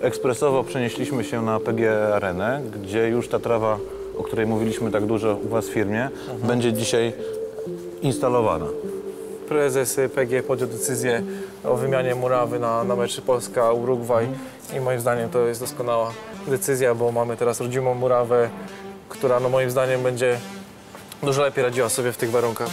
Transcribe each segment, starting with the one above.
ekspresowo przenieśliśmy się na PG Arenę, gdzie już ta trawa, o której mówiliśmy tak dużo u Was w firmie, będzie dzisiaj instalowana. Prezes PG podjął decyzję o wymianie murawy na, na mecz Polska-Urugwaj i moim zdaniem to jest doskonała decyzja, bo mamy teraz rodzimą murawę, która no moim zdaniem będzie dużo lepiej radziła sobie w tych warunkach.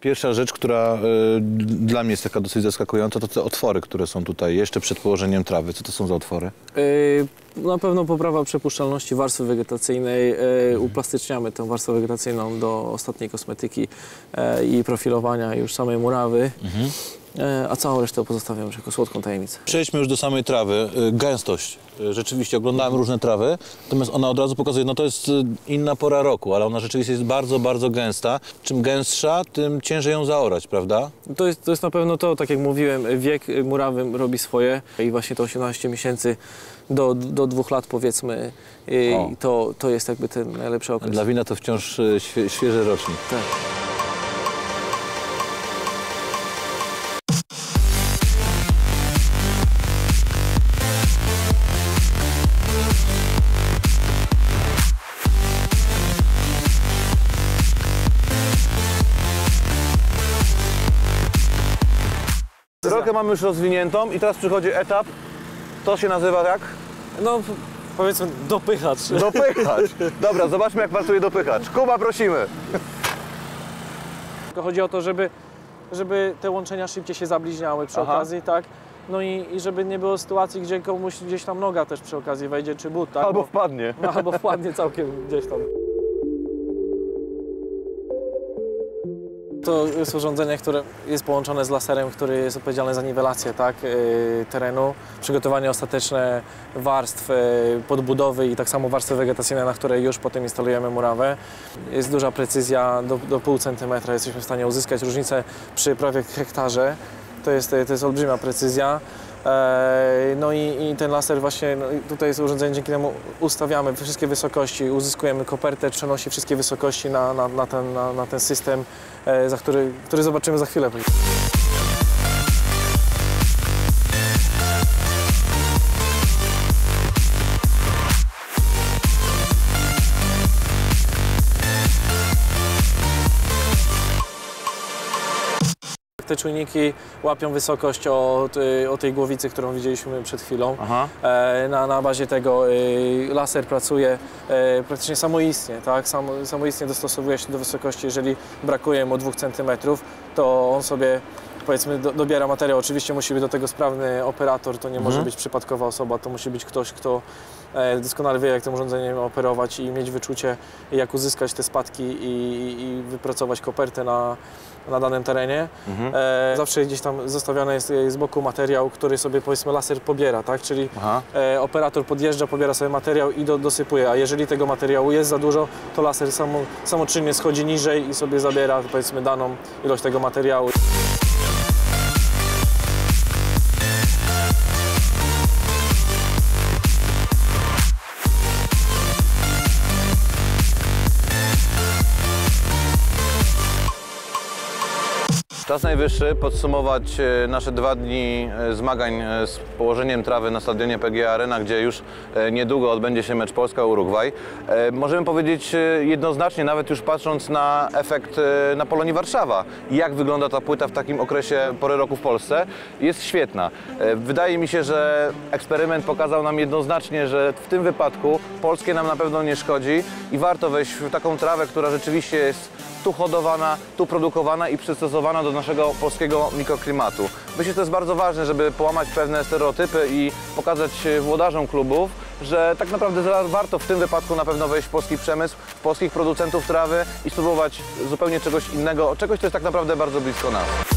Pierwsza rzecz, która y, dla mnie jest taka dosyć zaskakująca, to te otwory, które są tutaj jeszcze przed położeniem trawy. Co to są za otwory? Yy, Na pewno poprawa przepuszczalności warstwy wegetacyjnej. Yy, Uplastyczniamy tę warstwę wegetacyjną do ostatniej kosmetyki i profilowania już samej murawy, Yy, a całą resztę pozostawiam już jako słodką tajemnicę. Przejdźmy już do samej trawy. Y, Gęstość. Y, Rzeczywiście oglądałem różne trawy, natomiast ona od razu pokazuje, no to jest inna pora roku, ale ona rzeczywiście jest bardzo, bardzo gęsta. Czym gęstsza, tym ciężej ją zaorać, prawda? To jest, to jest na pewno to, tak jak mówiłem, wiek murawy robi swoje i właśnie to 18 miesięcy do, do dwóch lat powiedzmy, to, to jest jakby ten najlepszy okres. Dla wina to wciąż świe, świeży rocznik. Tak. Trochę mamy już rozwiniętą i teraz przychodzi etap, to się nazywa jak? No powiedzmy dopychacz. Dopychacz. Dobra, zobaczmy jak pracuje dopychacz. Kuba, prosimy. Tylko chodzi o to, żeby, żeby te łączenia szybciej się zabliźniały przy Aha. okazji, tak? No i, i żeby nie było sytuacji, gdzie komuś gdzieś tam noga też przy okazji wejdzie, czy but, tak? Albo Bo- wpadnie. no, albo wpadnie całkiem gdzieś tam. To jest urządzenie, które jest połączone z laserem, który jest odpowiedzialny za niwelację tak, yy, terenu, przygotowanie ostateczne warstw yy, podbudowy i tak samo warstwy wegetacyjne, na której już potem instalujemy murawę. Jest duża precyzja, do, do pół centymetra jesteśmy w stanie uzyskać różnicę przy prawie hektarze. To jest, to jest olbrzymia precyzja. E, No i, i ten laser właśnie, no, tutaj jest urządzenie, dzięki temu ustawiamy wszystkie wysokości, uzyskujemy kopertę, przenosi wszystkie wysokości na, na, na, ten, na, ten system, e, za który, który zobaczymy za chwilę. Te czujniki łapią wysokość od, od tej głowicy, którą widzieliśmy przed chwilą. E, Na, na bazie tego y, laser pracuje e, praktycznie samoistnie, tak? Samo, samoistnie dostosowuje się do wysokości. Jeżeli brakuje mu 2 cm, to on sobie powiedzmy do, dobiera materiał. Oczywiście musi być do tego sprawny operator, to nie może być przypadkowa osoba, to musi być ktoś, kto e, doskonale wie, jak tym urządzeniem operować i mieć wyczucie, jak uzyskać te spadki i, i wypracować kopertę na, na danym terenie. E, zawsze gdzieś tam zostawiony jest z boku materiał, który sobie powiedzmy laser pobiera, tak? Czyli e, operator podjeżdża, pobiera sobie materiał i do, dosypuje, a jeżeli tego materiału jest za dużo, to laser samo, samoczynnie schodzi niżej i sobie zabiera powiedzmy daną ilość tego materiału. Czas najwyższy podsumować e, nasze dwa dni e, zmagań e, z położeniem trawy na stadionie PGA Arena, gdzie już niedługo odbędzie się mecz Polska-Urugwaj. Możemy powiedzieć jednoznacznie, nawet już patrząc na efekt na Polonii Warszawa, jak wygląda ta płyta w takim okresie pory roku w Polsce, jest świetna. Wydaje mi się, że eksperyment pokazał nam jednoznacznie, że w tym wypadku polskie nam na pewno nie szkodzi i warto wejść w taką trawę, która rzeczywiście jest tu hodowana, tu produkowana i przystosowana do naszego polskiego mikroklimatu. Myślę, że to jest bardzo ważne, żeby połamać pewne stereotypy i pokazać e, włodarzom klubów, że tak naprawdę warto w tym wypadku na pewno wejść w polski przemysł, w polskich producentów trawy i spróbować zupełnie czegoś innego, czegoś, co jest tak naprawdę bardzo blisko nas.